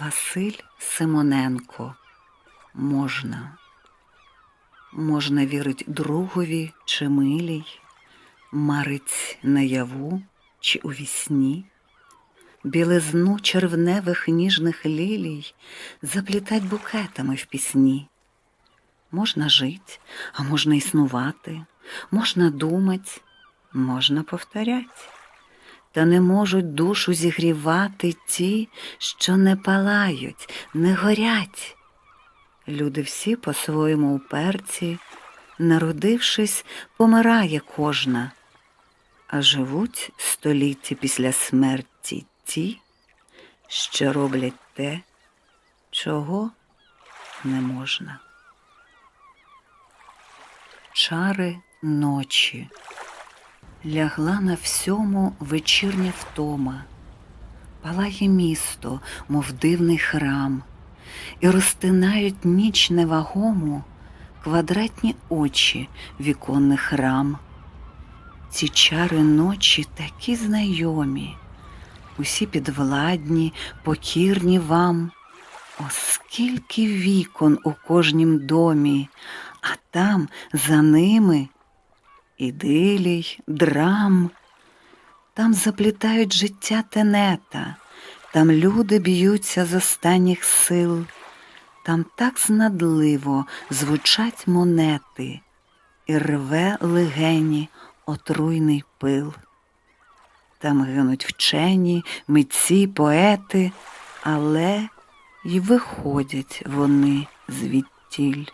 Василь Симоненко. Можна. Можна вірить другові чи милій, марить наяву чи у вісні, білизну червневих ніжних лілій заплітать букетами в пісні. Можна жить, а можна існувати, можна думать, можна повторять. Та не можуть душу зігрівати ті, що не палають, не горять. Люди всі по-своєму уперті, народившись, помирає кожна, а живуть століття після смерті ті, що роблять те, чого не можна. Чари ночі лягла на всьому вечірня втома, палає місто, мов дивний храм, і розтинають ніч невагому квадратні очі віконних рам. Ці чари ночі такі знайомі, усі підвладні, покірні вам. Оскільки вікон у кожнім домі, а там за ними ідилій, драм, там заплітають життя тенета, там люди б'ються з останніх сил, там так знадливо звучать монети, і рве легені отруйний пил. Там гинуть вчені, митці, поети, але й виходять вони звідтіль.